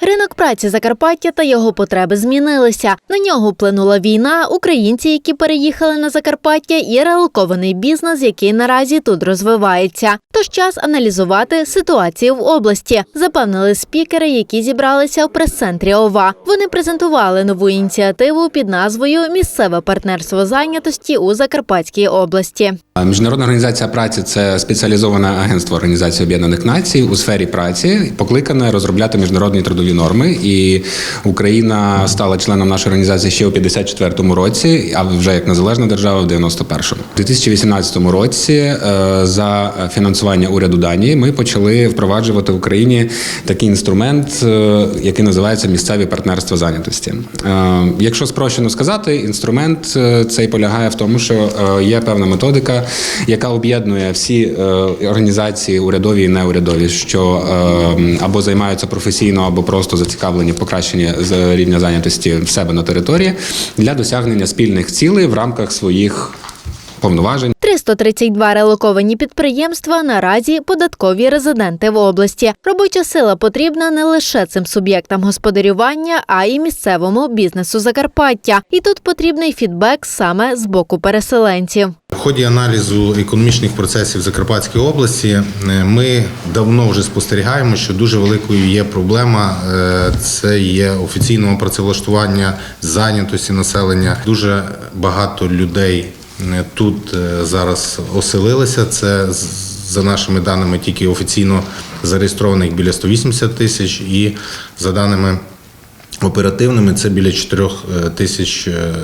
Ринок праці Закарпаття та його потреби змінилися. На нього вплинула війна, українці, які переїхали на Закарпаття, і релокований бізнес, який наразі тут розвивається. Тож час аналізувати ситуацію в області, запевнили спікери, які зібралися в прес-центрі ОВА. Вони презентували нову ініціативу під назвою Місцеве партнерство зайнятості у Закарпатській області. Міжнародна організація праці це спеціалізоване агентство Організації Об'єднаних Націй у сфері праці, покликане розробляти міжнародні трудові норми. І Україна стала членом нашої організації ще у 54-му році, а вже як незалежна держава в 91-му. У 2018 році е, за фінансування уряду Данії ми почали впроваджувати в Україні такий інструмент, е, який називається місцеві партнерства зайнятості. Е, Якщо спрощено сказати, інструмент цей полягає в тому, що є певна методика, яка об'єднує всі е, організації, урядові і неурядові, що е, або займаються професійно, або просто зацікавлені в покращенні з рівня зайнятості в себе на території для досягнення спільних цілей в рамках своїх повноважень. 332 релоковані підприємства наразі податкові резиденти в області. Робоча сила потрібна не лише цим суб'єктам господарювання, а й місцевому бізнесу Закарпаття. І тут потрібний фідбек саме з боку переселенців. В ході аналізу економічних процесів Закарпатської області е, ми давно вже спостерігаємо, що дуже великою є проблема. е, Це є офіційного працевлаштування, зайнятості населення. Дуже багато людей тут е, зараз оселилися. Це за нашими даними тільки офіційно зареєстрованих біля 180 тисяч, і за даними оперативними це біля 4 тисяч е,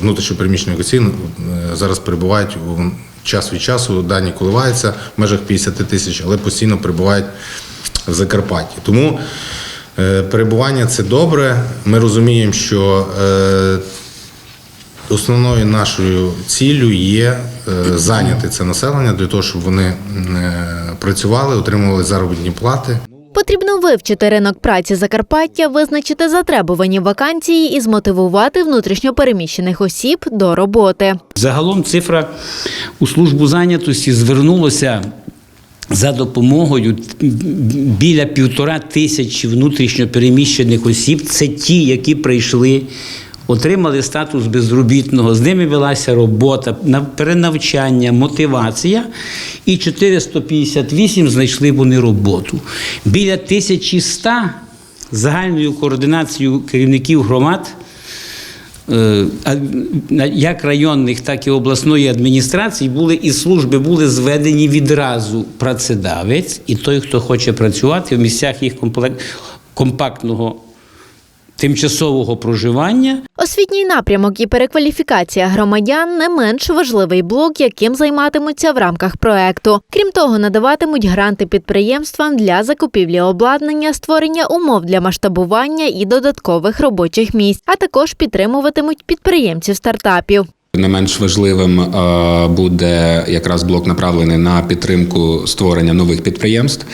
внутрішньопереміщених осіб е, зараз перебувають у час від часу. Дані коливаються в межах 50 тисяч, але постійно перебувають в Закарпатті. Тому е, перебування це добре. Ми розуміємо, що е, Основною нашою ціллю є е, зайняти це населення для того, щоб вони е, працювали, отримували заробітні плати. Потрібно вивчити ринок праці Закарпаття, визначити затребувані вакансії і змотивувати внутрішньопереміщених осіб до роботи. Загалом цифра у службу зайнятості звернулося за допомогою біля півтора тисячі внутрішньо переміщених осіб. Це ті, які прийшли. Отримали статус безробітного, з ними велася робота, перенавчання, мотивація, і 458 знайшли вони роботу. Біля 1100 загальною координацією керівників громад Е, як районних, так і обласної адміністрації були і служби були зведені відразу працедавець і той, хто хоче працювати в місцях їх компактного тимчасового проживання. Освітній напрямок і перекваліфікація громадян не менш важливий блок, яким займатимуться в рамках проекту. Крім того, надаватимуть гранти підприємствам для закупівлі обладнання, створення умов для масштабування і додаткових робочих місць, а також підтримуватимуть підприємців стартапів. Не менш важливим е, буде якраз блок направлений на підтримку створення нових підприємств.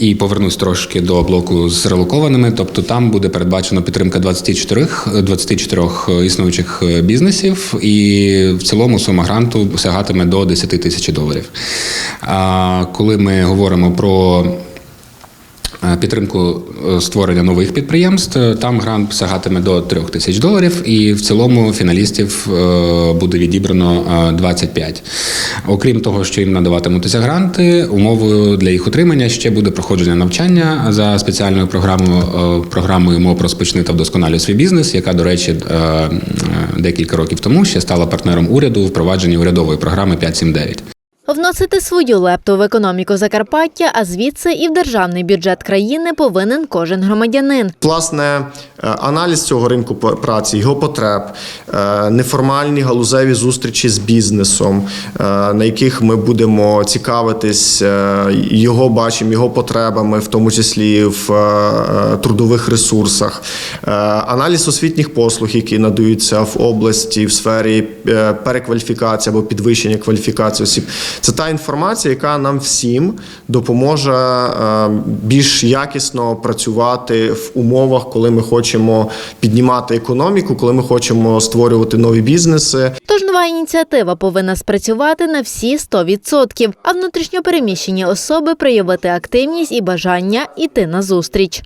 Е, І повернусь трошки до блоку з релокованими. Тобто там буде передбачено підтримка 24, 24 існуючих бізнесів, і в цілому сума гранту сягатиме до 10 тисяч доларів. А коли ми говоримо про Е, підтримку е, створення нових підприємств. Е, Там грант сягатиме до 3 тисяч доларів, і в цілому фіналістів е, буде відібрано е, 25. Окрім того, що їм надаватимуться гранти, умовою для їх отримання ще буде проходження навчання за спеціальною програмою е, програмою МОП розпочни та вдосконалюй свій бізнес, яка, до речі, е, е, декілька років тому ще стала партнером уряду у впровадженні урядової програми 579. Вносити свою лепту в економіку Закарпаття, а звідси і в державний бюджет країни повинен кожен громадянин. Власне, е, аналіз цього ринку праці, його потреб, е, неформальні галузеві зустрічі з бізнесом, е, на яких ми будемо цікавитись його бачимо, його потребами, в тому числі в трудових ресурсах, аналіз освітніх послуг, які надаються в області в сфері перекваліфікації або підвищення кваліфікації осіб. Це та інформація, яка нам всім допоможе е, більш якісно працювати в умовах, коли ми хочемо піднімати економіку, коли ми хочемо створювати нові бізнеси. Тож нова ініціатива повинна спрацювати на всі 100%, а внутрішньопереміщені особи проявити активність і бажання йти на зустріч.